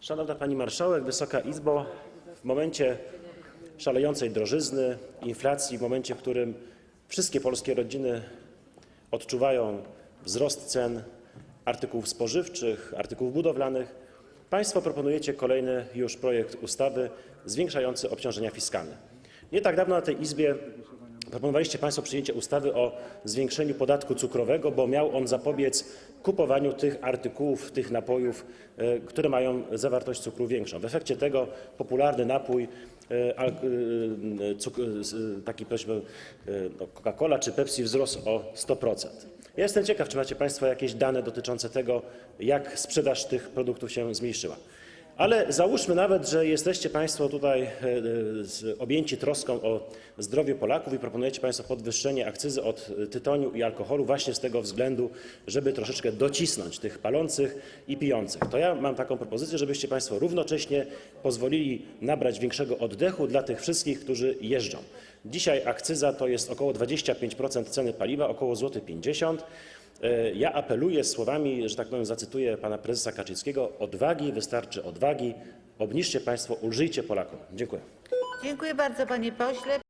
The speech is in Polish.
Szanowna Pani Marszałek, Wysoka Izbo, w momencie szalejącej drożyzny, inflacji, w momencie, w którym wszystkie polskie rodziny odczuwają wzrost cen artykułów spożywczych, artykułów budowlanych, Państwo proponujecie kolejny już projekt ustawy zwiększający obciążenia fiskalne. Nie tak dawno na tej Izbie proponowaliście Państwo przyjęcie ustawy o zwiększeniu podatku cukrowego, bo miał on zapobiec kupowaniu tych artykułów, tych napojów, e, które mają zawartość cukru większą. W efekcie tego popularny napój, e, e, taki powiedzmy no, Coca-Cola czy Pepsi wzrósł o 100%. Ja jestem ciekaw, czy macie Państwo jakieś dane dotyczące tego, jak sprzedaż tych produktów się zmniejszyła. Ale załóżmy nawet, że jesteście Państwo tutaj e, objęci troską o zdrowie Polaków i proponujecie Państwo podwyższenie akcyzy od e, tytoniu i alkoholu właśnie z tego względu, żeby troszeczkę docisnąć tych palących i pijących. To ja mam taką propozycję, żebyście Państwo równocześnie pozwolili nabrać większego oddechu dla tych wszystkich, którzy jeżdżą. Dzisiaj akcyza to jest około 25% ceny paliwa, około złoty 50 E, Ja apeluję słowami, że tak powiem, zacytuję pana prezesa Kaczyńskiego: odwagi, wystarczy odwagi. Obniżcie państwo, ulżyjcie Polakom. Dziękuję. Dziękuję bardzo, panie pośle.